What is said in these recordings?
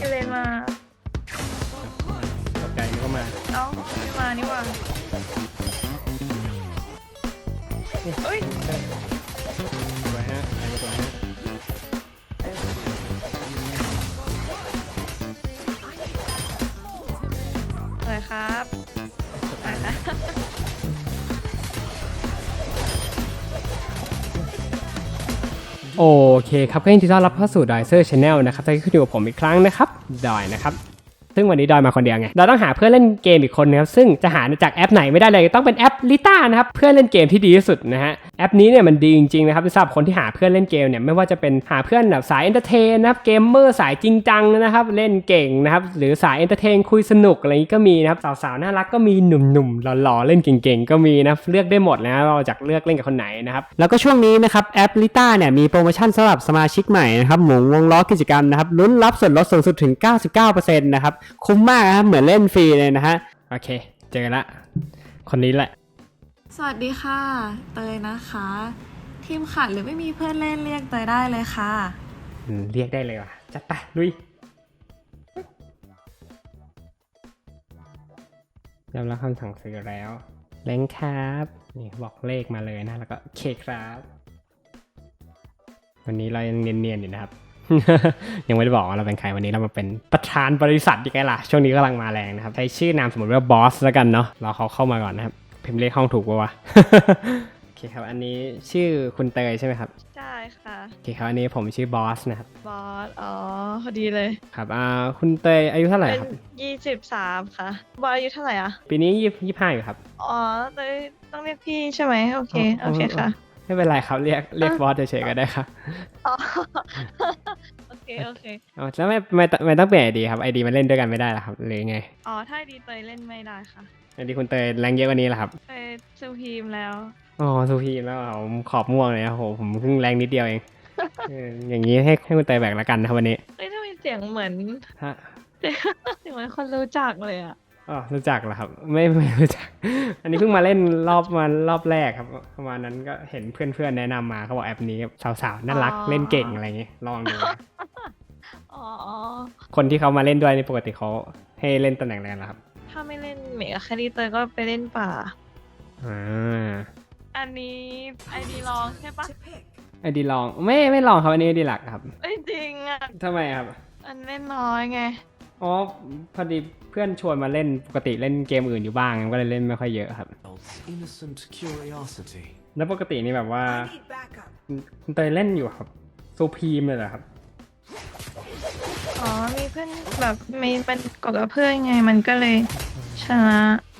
พี่เลนมาตกใจนึกว่ามาเอ้าไม่มานี่หว่าเอ้ย โอเคครับก็ยินดีต้อนรับเข้าสู่ดอยเซอร์ชาแนลนะครับตอนนี้คุณอยู่กับผมอีกครั้งนะครับดอยนะครับ ซึ่งวันนี้ดอยมาคนเดียวไง เราต้องหาเพื่อนเล่นเกมอีกคนนะครับซึ่งจะหาจากแอปไหนไม่ได้เลยต้องเป็นแอปลิต้านะครับเพื่อนเล่นเกมที่ดีที่สุดนะฮะแอปนี้เนี่ยมันดีจริงๆนะครับสำหรับคนที่หาเพื่อนเล่นเกมเนี่ยไม่ว่าจะเป็นหาเพื่อนแบบสายเอนเตอร์เทนนะครับเกมเมอร์สายจริงจังนะครับเล่นเก่งนะครับหรือสายเอนเตอร์เทนคุยสนุกอะไรนี้ก็มีนะครับสาวๆน่ารักก็มีหนุ่มๆหล่อๆเล่นเก่งๆก็มีนะเลือกได้หมดนะเราจากเลือกเล่นกับคนไหนนะครับแล้วก็ช่วงนี้นะครับแอปลิต้าเนี่ยมีโปรโมชั่นสำหรับสมาชิกใหม่นะครับหมุงวงล้อกิจกรรมนะครับลุ้นรับส่วนลดสูงสุดถึง 99%นะครับคุ้มมากนะครับ เหมือนเล่นฟรีเลยนะฮะ โอเค เจอกันละ คนนี้แหละ สวัสดีค่ะ เตยนะคะ ทีมขาดหรือไม่มีเพื่อนเล่นเรียกเตยได้เลยค่ะ อืมเรียกได้เลยว่ะ จัดไปลุยยอมรับคำสั่งซื้อแล้วเล้งครับ นี่บอกเลขมาเลยนะ แล้วก็โอเคครับ วันนี้เรายังเนียนๆอยู่นะครับ ยังไม่ได้บอกว่าเราเป็นใครวันนี้เรามาเป็นประธานบริษัทยังไงล่ะ ช่วงนี้กำลังมาแรงนะครับใช้ชื่อนามสมมติว่าบอสแล้วกันเนาะรอเขาเข้ามาก่อนนะครับพิมพ์เลขห้องถูกปะวะโอเคครับ อันนี้ชื่อคุณเตยใช่ไหมครับใช่ค่ะโอเคครับอันนี้ผมชื่อบอสนะครับบอสอ๋อพอดีเลยครับอ่าคุณเตยอายุเท่าไหร่เป็นครับยี่สิบสามค่ะบอสอายุเท่าไหร่อะปีนี้ยี่ยี่ห้าอยู่ครับอ๋อเตยต้องเรียกพี่ใช่ไหมโอเคอ๋อโอเคค่ะ ไม่เป็นไรครับเรียกเรียกบอสเฉยๆก็ได้ครับอ๋อโอเคโอเคอ๋อแล้วไม่ไม่ไม่ต้องเปลี่ยนไอดีครับไอดีมันเล่นด้วยกันไม่ได้หรอครับหรือไงอ๋อถ้าดีเตยเล่นไม่ได้ค่ะไอดีคุณเตยแรงเยอะกว่านี้เหรอครับเตยซูพีมแล้วอ๋อซูพีมแล้วเหรอผมขอบม่วงเลยนะโหผมเพิ่งแรงนิดเดียวเองเอออย่างนี้ให้ให้คุณเตยแบกแล้วกันนะครับวันนี้เฮ้ยทำไมเสียงเหมือนฮะเสียงเหมือนคนรู้จักเลยอะ อ๋อรู้จักเหรอครับ ไม่ไม่รู้จัก อันนี้เพิ่งมาเล่นรอบมารอบแรกครับประมาณนั้นก็เห็นเพื่อนๆแนะนำมาเขาบอกแอปนี้สาวๆน่ารักอ๋อเล่นเก่งอะไรอย่างงี้ลองดูอ๋ออ๋อคนที่เขามาเล่นด้วยนี่ปกติเขาให้เล่นตำแหน่งอะไรกันล่ะครับ ถ้าไม่เล่นเมกะแคดีเตยก็ไปเล่นป่าอ่าอันนี้ไอดีลองใช่ปะไอดีลองไม่ไม่ลองครับอันนี้ไอดีหลักครับ เอ้ยจริงอะทำไมครับ อันเล่นน้อยไง อ๋อพอดีเพื่อนชวนมาเล่นปกติเล่นเกมอื่นอยู่บ้างก็เลยเล่นไม่ค่อยเยอะครับ Innocent curiosity. แล้วปกตินี่แบบว่าคุณเตยเล่นอยู่ครับซูพีมเลยเหรอครับอ๋อ มีเพื่อนแบบมีเป็นกดกับเพื่อนไงมันก็เลยชนะ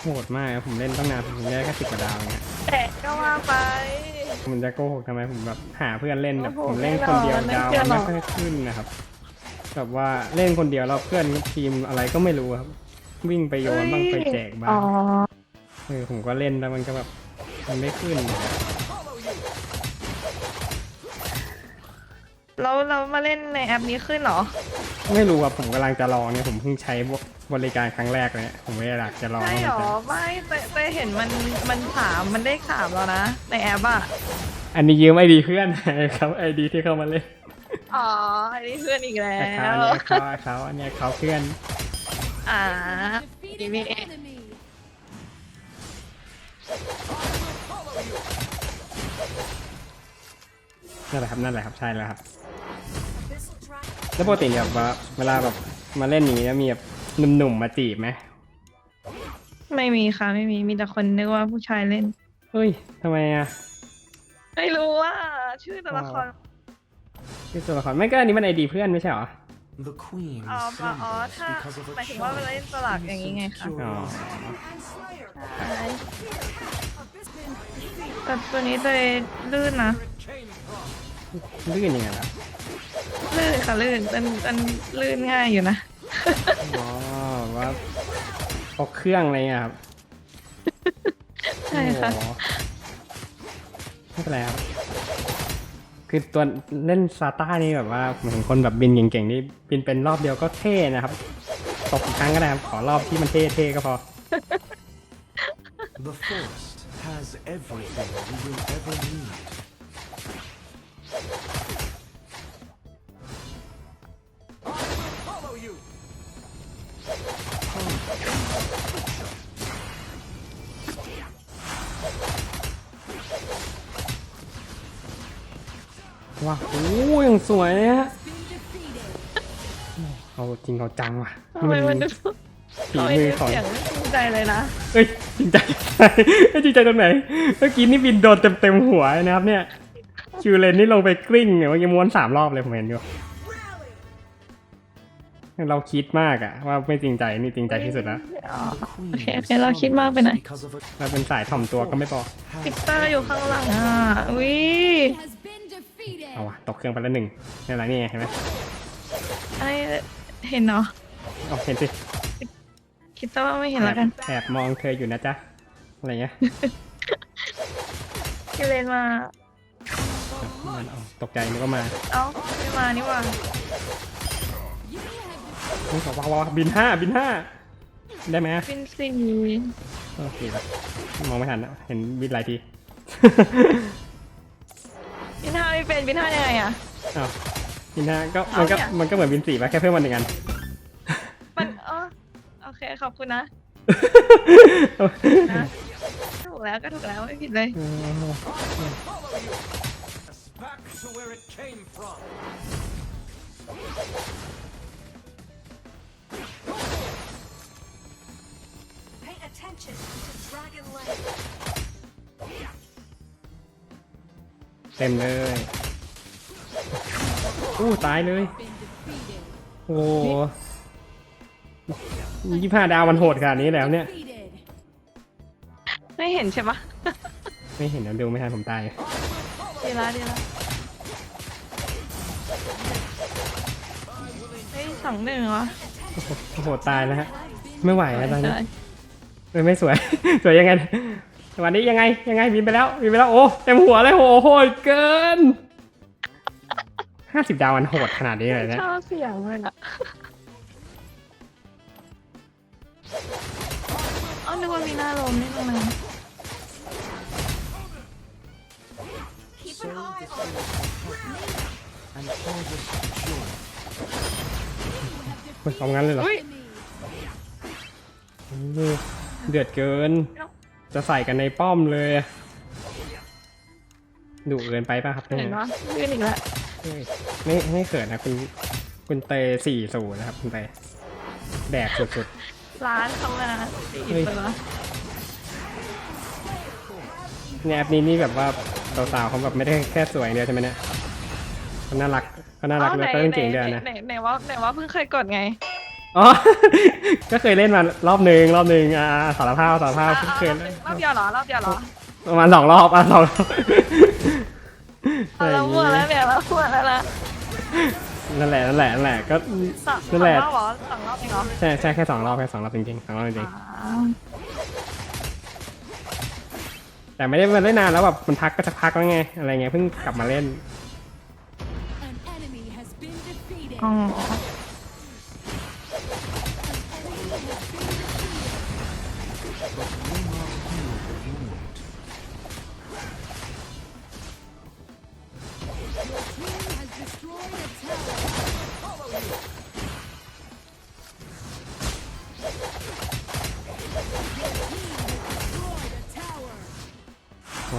โหดมากครับผมเล่นตั้งนานผมได้แค่สิบกว่าดาวเนี่ยแต่ก็ว่าไป ผมจะโกหกทำไมผมแบบหาเพื่อนเล่นแบบโอ้โหผมเล่นคนเดียวแน่นอนดาวไม่เชื่อหรไม่อกค่อยขึ้นนะครับ แบบว่าเล่นคนเดียวแล้วเพื่อนทีมอะไรก็ไม่รู้ครับ วิ่งไปโยนบ้างไปแจกบ้างอ๋อเออผมก็เล่นแล้วมันก็แบบมันไม่ขึ้นแล้วเรามาเล่นในแอปนี้ขึ้นเหรอ ไม่รู้ว่าผมกำลังจะลองเนี่ยผมเพิ่งใช้บริการครั้งแรกเลยเนี่ยผมไม่อยากจะลองใช่เหรอไม่แต่แต่เห็นมันมันถามมันได้ถามแล้วนะ ในแอปอะ อันนี้ยืมไอดีเพื่อนครับไอดีที่เข้ามาเล่น อ๋ออันนี้เพื่อนอีกแล้แต่เขาว เนี่ยเขาเขาอันเนี้ยเขาเพื่อนอ่าอีมีเอนั่นแหละครับนั่นแหละครับใช่แล้วครับ แล้วปกติเนี่ยแบบว่าเวลาแบบมาเล่นอย่างนี้แล้วมีแบบหนุ่มๆมาจีบไหมไม่มีค่ะ ไม่มี มีแต่คนนึกว่าผู้ชายเล่น เฮ้ยทำไมอะ ไม่รู้ว่า ชื่อตัวละคร ที่ตัวละครไม่ก็อันนี้มันไอดีเพื่อนไม่ใช่เหรอ The queen อ๋ออ๋ออ๋อ slumbers ถ้า because of หมาย a ถึงว่าเวลา child. เล่นสลักอย่างนี้ไงคะอ๋อ แต่ตัวนี้ตัวลื่นนะ ลื่นยังไงล่ะลื่นค่ะลื่นมันมันลื่นง่ายอยู่นะ อ๋อว่าพกเครื่องอะไรเงี้ยครับใช่ค่ะ โอ้โหไม่เป็นไรครับ คือตัวเล่นซาต้านี่แบบว่าเหมือนคนแบบบินเก่งๆนี่บินเป็นรอบเดียวก็เท่นะครับตกอีกครั้งก็ได้ครับขอรอบที่มันเท่ๆก็พอ The forest has everything you will ever need. ว้าวโอ้ยยังสวยเลยฮะเอาจริงเอาจังว่ะทำไมมันนี่ดูฝีทำไมมืดูอของเสียงจริงใจเลยนะเอ้ยจริงใจเอ้ยจริงใจตรงไหนเมื่อกี้นี่บินโดนเต็มเต็มๆหัวเลยนะครับเนี่ยคิวเลนนี่ลงไปกลิ้งเนี่ยเมื่อกี้ม้วนสามรอบเลยผมเห็นอยู่เราคิดมากอะว่าไม่จริงใจนี่จริงใจที่สุดแล้วอ๋อ Queen โอเคโอ is เคเราคิดมากไปหน่อย because of a เราเป็นสายถ่อมตัวก็ไม่พอพิตเตอร์อยู่ข้างหลังอะวิ has been defeated. เอาวะตกเครื่องไปแล้วหนึ่งนี่อะไรนี่ไงเห็นไหมไอเห็นเนาะเอาเห็นสิคิดซะว่าไม่เห็นแล้วกันแอบมองเธออยู่นะจ๊ะอะไรเงี้ยคิวเลนมามันเอาตกใจนึกว่ามา เอ้าไม่มานี่หว่านี่บอกว้าวว้าวบินห้าบินห้าได้ไหมฟินสี่โอเคปะมองไม่ทันอะเห็นบินหลายที บินห้าไม่เป็นบินห้ายังไงอะ อ้าวบินห้าก็มันก็เอาเนี่ย มันก็เหมือนบินสี่ปะแค่เพิ่มวันหนึ่งอัน มันเออโอเคขอบคุณนะนะถูกแล้วก็ถูกแล้วไม่ผิดเลย back to where it came from. เต็มเลยอู้ตายเลย โอ้ยี่ห้าดาวมันโหดขนาดนี้แล้วเนี่ย Defeated. ไม่เห็นใช่ปะ ไม่เห็นนะดูไม่ทันผมตาย ดีละดีละเฮ้ยสองหนึ่งเหรอโอ้โหตายแล้วฮะ ไม่ไหวแล้วตอนนี้ใช่เออไม่สวย สวยยังไง วันนี้ยังไงยังไงบินไปแล้วบินไปแล้วโอ้เต็มหัวเลยโหโหดเกินห้าสิบดาวมันโหดขนาดนี้เลยนะชอบเสียงเลยอะอ๋อนึกว่ามีหน้าลมนี่ตรงนั้น Keep So an eye the on souls of happiness and harvest joy. มันเอางั้นเลยเหรออุ้ยเออเดือดเกิน จะใส่กันในป้อมเลยดุเกินไปป่ะครับเห็นปะยืนอีกแล้วเฮ้ยไม่ไม่เขินนะคุณคุณเตสี่ศูนย์นะครับ คุณเตแดกสุดร้านเขามาสี่เฮ้ยตัวๆในแอปนี้นี่แบบว่าสาวๆเขาแบบไม่ได้แค่สวยอย่างเดียวใช่ไหมเนี่ยเขาน่ารักเขาน่ารักอ้าวแล้วไหนก็เล่นไหนเก่งเดียวนะไหนไหนว่าไหนว่าเพิ่งเคยกดไง อ๋อ ก็เคยเล่นมารอบหนึ่งรอบหนึ่งอ่าสารภาพสารภาพอะเคยอะเล่นรอบเดียวเหรอรอบเดียวเหรอประมาณสองรอบอะสองรอบเอาแล้วมั่วแล้วเนี่ยแล้วมั่วแล้วละนั่นแหละนั่นแหละนั่นแหละก็ สองนั่นแหละสองรอบเหรอสองรอบเองเหรอใช่ใช่แค่สองรอบแค่สองรอบจริงๆสองรอบจริงอ่าๆแต่ไม่ได้มาเล่นนานแล้วแบบมันพักก็จะพักแล้วไงอะไรเงี้ยเพิ่งกลับมาเล่น An enemy has been defeated. อ๋อ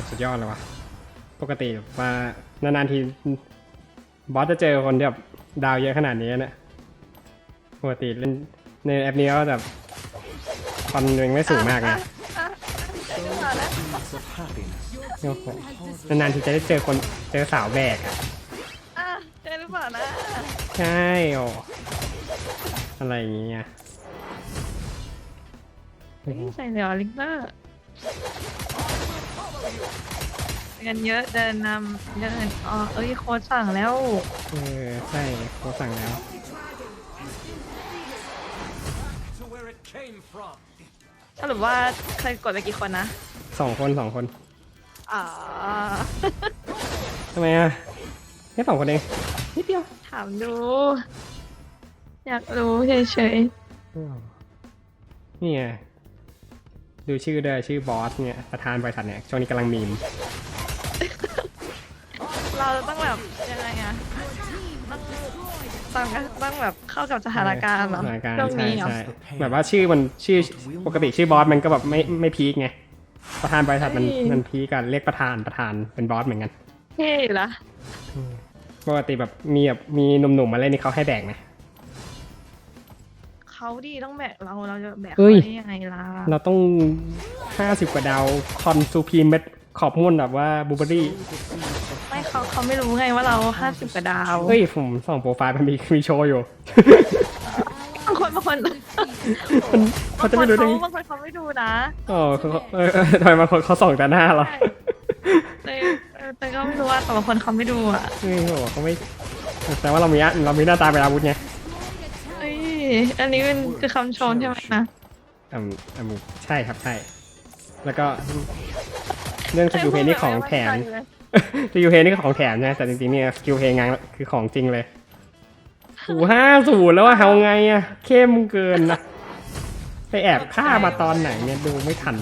สุดยอดเลยว่ะปกติมานานๆทีบอสจะเจอคนที่แบบดาวเยอะขนาดนี้นะปกติเล่นในแอปนี้ก็แบบคอนยังไม่สูงมากนะ Queens of happiness. โอ้โหนานๆทีจะได้เจอคนเจอสาวแบกอะอะเจอหรือเปล่านะใช่โอ้อะไรอย่างเงี้ย เฮ้ยใส่เหลือลิงเตอร์ เงินเยอะเดินนำเดินอ๋อเอ้ยโค้ดสั่งแล้วเออใช่เขาสั่งแล้ว To where it came from. สรุปว่าเคยกดไปกี่คนนะสองคนสองคนอ๋อ ทำไมอะแค่สองคนเองนิดเดียวถามดู อยากรู้เฉยนี่ไง ดูชื่อด้วยชื่อบอสเนี่ยประธานบริษัทเนี่ยช่วงนี้กำลังมีมๆเราจะต้องแบบยังไงอะต้องต้องต้องแบบเข้ากับสถานการณ์เหรอสถานการณ์ช่วงใช่นี้เหรอใช่แบบว่าชื่อมันชื่อปกติชื่อบอสมันก็แบบไม่ไม่พีคไงประธานบริษัทมันมันพีคกันเรียกประธานประธานเป็นบอสเหมือนกันเท่อยู่ละปกติแบบมีแบบมีหนุ่มๆมาเล่นนี่เขาให้แบกไหม เขาดีต้องแบกเราเราจะแบกเฮ้เขาย ได้ยังไงล่ะเราต้องห้าสิบกว่าดาวคอนซูพีมเม็ดขอบม่วนแบบว่าบูเบอรี่ไม่เขาเขาไม่รู้ไงว่าเราห้าสิบกว่าดาวเฮ้ยผมส่องโปรไฟล์มันมีมีโชว์อยู่ บางคนบางคนเขาจะไม่รู้ได้ไงบางคนเขาไม่ดูนะอ๋อเขาเออเออทำไมบางคนเขาส่องแต่หน้าเราเตยเออเตยก็ไม่รู้ว่าแต่บางคนเขาไม่ดูอะ เฮ้ยโหเขาไม่แต่ว่าเรามีอะเรามีหน้าตาเป็นอาวุธไงเอ้ยอันนี้เป็นคือคำชมใช่ไหมนะอืมอืมใช่ครับใช่ แล้วก็เรื่องสกิลเพลย์นี่ของแถมสกิลเพลย์นี่ของแถมนะแต่จริงๆเนี่ยสกิลเพลย์งานคือของจริงเลยโอ้ห้าศูนย์แล้วว่าเอาไงอะเข้มเกินนะไปแอบฆ่ามาตอนไหนเนี่ยดูไม่ทัน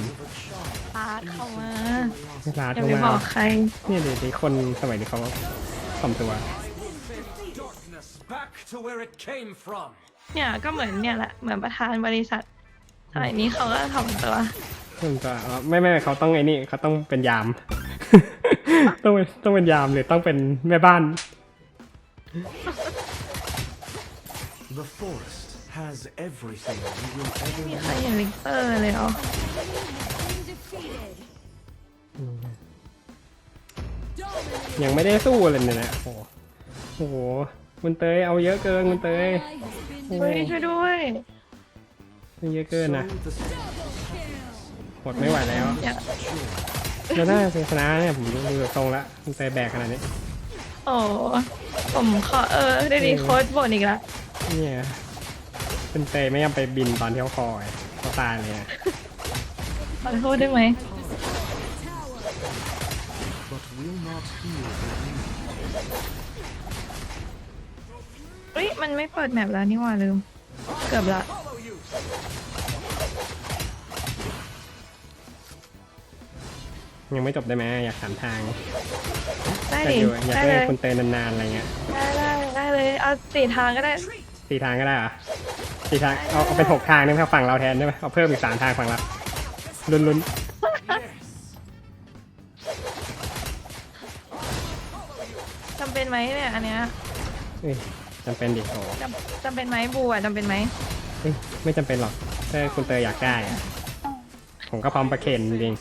พาดเข้ามาเวลาอย่าโทรไปบมาอกใครเนี่ยเดี๋ยวนี้คนสมัยนี้เขาถ่อมตัว Darkness back to where it came from. เนี่ยก็เหมือนเนี่ยแหละเหมือนประธานบริษัทสมัยนี้เขาก็ถ่อมตัวถ่อมตัวอ๋อไม่ไม่เขาต้องไอ้นี่เขาต้องเป็นยาม ต้องเป็นต้องเป็นยามหรือต้องเป็นแม่บ้าน The forest has everything you will ever มี need. ใครเห็นลิกเตอร์เลยเหรอ Been defeated. Dominating. ยังไม่ได้สู้เลยเนี่ยนะโอ้โหโอ้โหคุณเตยเอาเยอะเกินคุณเตย Ally has been เฮ้ยช่วยด้วยเอาเยอะเกินนะ Sow the หมดไม่ไหวแล้วอย่าแล้วถ้าเป็นชนะเนี่ยผมดูดูทรงละคุณเตยแบกขนาดนี้โอ้ผมขอเออได้ดีโค้ดบ่นอีกแล้วเนี่ยคุณเตยไม่ยอมไปบินตอนที่เขาคอยเขาตายเลยนะขอโทษได้ไหม but will not heal the wound. เฮ้ย มันไม่เปิดแมปแล้วนี่หว่าลืม เกือบละ ยังไม่จบได้ไหมอยากถามทางได้อยากดิอยู่อยากได้ได้เลยคุณเตยนานๆอะไรเงี้ยได้ได้ได้เลย เอาสี่ทางก็ได้ สี่ทางก็ได้เหรอสี่ทางเอาเอาเป็นหกทางได้ไหมครับฝั่งเราแทนได้ไหมเอาเพิ่มอีกสามทางฝั่งเราลุ้นลุ้นจำเป็นไหมเนี่ยอันเนี้ยๆเอ้ย จำเป็นดิโอ้จำจำเป็นไหมบูอะจำเป็นไหมเอ้ยไม่จำเป็นหรอกถ้าคุณเตยอยากได้อะผมก็พร้อมประเคนจริง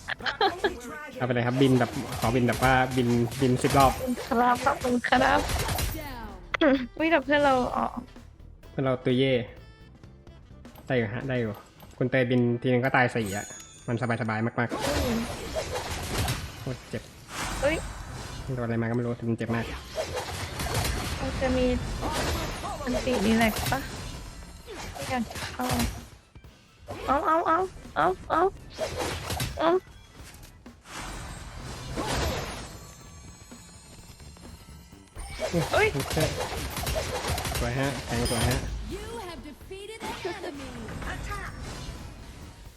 ๆเอาไปเลยครับบินแบบขอบินแบบว่าบินบินสิบรอบครับขอบคุณครับ down. วิแต่เพื่อนเราอ๋อเพื่อเราตัวเย่ได้อยู่ฮะได้อยู่คุณเตยบินทีนึงก็ตายสี่อะมันสบายสบายๆมากๆโคตรเจ็บเฮ้ยโดนอะไรมาก็ไม่รู้แต่มันเจ็บมาก มันจะมีอันติดีแลกปะไม่อยากจะเข้าเอาเอาเอาเอาเอาเอาเฮ้ยโอเคสวยฮะแข็งสวยฮะ You have defeated an enemy.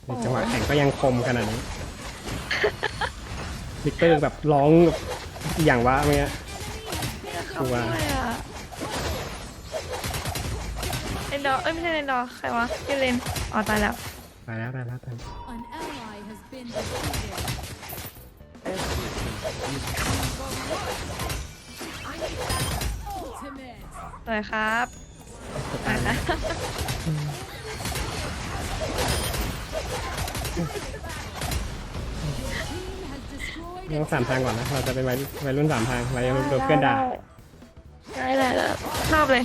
ในจังหวะแข่งก็ยังคมขนาดนี้วิกเตอร์แบบร้องแบบอย่างว่าเมื่อกี้เข้าด้วยอะเอ็น ดอร์เอ้ยไม่ใช่เอ็นดอร์ใครวะยูเลนอ๋อตายแล้วตายแล้วตายแล้วตายแล้ว An ally has been defeated. Ultimate. สวยครับไปนะ Team has destroyed เราต้องสามทางก่อนนะเราจะเป็นวัยวัยรุ่นสามทางเรายังโดนเพื่อนด่าได้ได้ได้ชอบเลย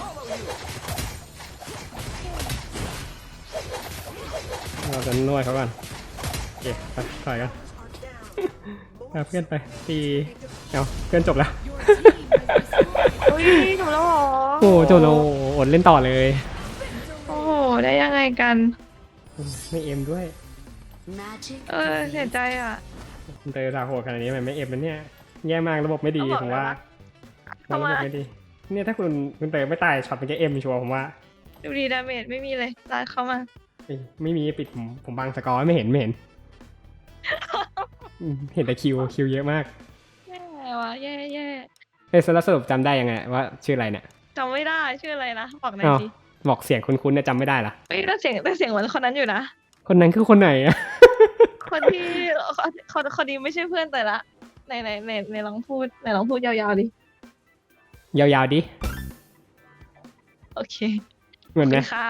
เราจะนวดเขาก่อนโอเคไปถอยกันเอาเพื่อนไปตีเอาเพื่อนจบแล้วอุ้ยหนูแล้วเหรอโอ้จบแล้วอดเล่นต่อเลย โอ้โห ได้ยังไงกัน ไม่เอ็มด้วย Magic เออเสียใจอะคุณเตยสาโหดขนาดนี้มันไม่เอ็มมันเนี่ยแย่มากระบบไม่ดีต้องบอกผมว่าเลยนะระบบไม่ดี เนี่ยถ้าคุณคุณเตยไม่ตายช็อตมันจะเอ็มชัวร์ผมว่า ดูดีดาเมจไม่มีเลยลาดเข้ามา เอ้ยไม่มีปิดผมผมบังสกอร์ไม่เห็นไม่เห็นอืมเห็นแต่คิวคิวเยอะมากแย่วะแย่แย่เอ้ยแล้วสรุปจำได้ยังไงว่าชื่ออะไรเนี่ยจำไม่ได้ชื่ออะไรนะบอกหน่อยอ้าวสิบอกเสียงคุ้นๆเนี่ยจำไม่ได้ละเอ้ยแต่เสียงแต่เสียงเหมือนคนนั้นอยู่นะ คนนั้นคือคนไหนอะคนที่คนคนคนนี้ไม่ใช่เพื่อนแต่ละในในในในลองพูดในลองพูดยาวๆดิยาวๆดิโอเคเหมือนไหมโอเคค่ะ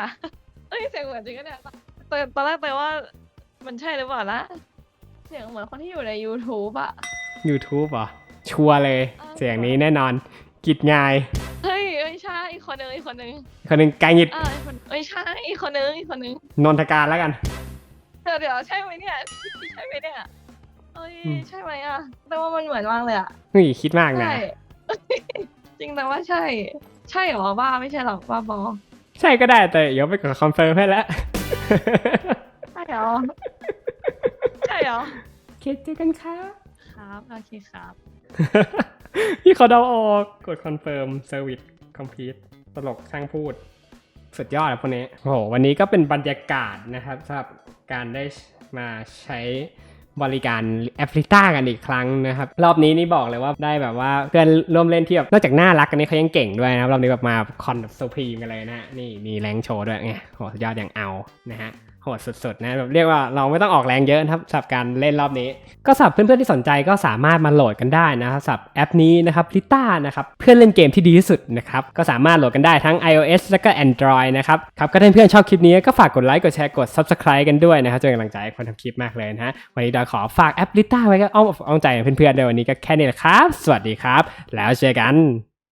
เอ้ยเสียงเหมือนจริงก็เนี่ยแต่ตอนแรกแต่ว่ามันใช่หรือเปล่านะเสียงเหมือนคนที่อยู่ใน YouTube อะ YouTube เหรอ ชัวร์เลยอ้าวเสียงนี้แน่นอน กิดงายเฮ้ยไม่ใช่อีกคนนึงอีกคนนึงคนหนึ่งไกางิดอ่าอีกคนไม่ใช่อีกคนนึงอีกคนนึงนนทการแล้วกัน เดี๋ยวเดี๋ยวใช่ไหมเนี่ยใช่ไหมเนี่ยเอ้ยอืม ใช่ไหมอะแต่ว่ามันเหมือนมากเลยอะเฮ้ยคิดมากนะ ใช่ จริงแต่ว่าใช่ ใช่เหรอบ้าไม่ใช่หรอกบ้าบอ ใช่ก็ได้แต่เดี๋ยวไปกดคอนเฟิร์มให้แล้วใช่เหรอใช่เหรอโอเคเจอกันครับครับโอเคครับพี่เขาเดาออกกดคอนเฟิร์มเซอร์วิสคอมพิวตลกช่างพูด สุดยอดอะพวกนี้โอ้โหวันนี้ก็เป็นบรรยากาศนะครับสำหรับการได้มาใช้ บริการแอฟริกากันอีกครั้งนะครับ รอบนี้นี่บอกเลยว่าได้แบบว่าเพื่อนร่วมเล่นที่แบบนอกจากน่ารักกันนี่เขายังเก่งด้วยนะครับรอบนี้แบบมาคอนแบบสุพีมกันเลยนะนี่มีแรงโชว์ด้วยไงโหสุดยอดอย่างเอานะฮะ โหดสุดๆนะแบบเรียกว่าเราไม่ต้องออกแรงเยอะนะครับสำหรับการเล่นรอบนี้ ก็สำหรับเพื่อนๆที่สนใจก็สามารถมาโหลดกันได้นะครับสำหรับแอปนี้นะครับลิต้านะครับเพื่อนเล่นเกมที่ดีที่สุดนะครับก็สามารถโหลดกันได้ทั้ง iOS และก็ Android นะครับครับก็ถ้าเพื่อนๆชอบคลิปนี้ก็ฝากกดไลค์กดแชร์กด Subscribe กันด้วยนะครับจะเป็นกำลังใจคนทำคลิปมากเลยนะฮะวันนี้ดอยขอฝากแอปลิต้าไว้ก็อ้อมอกอ้อมใจเพื่อนๆในวันนี้ก็แค่นี้แหละครับ สวัสดีครับ แล้วเจอกัน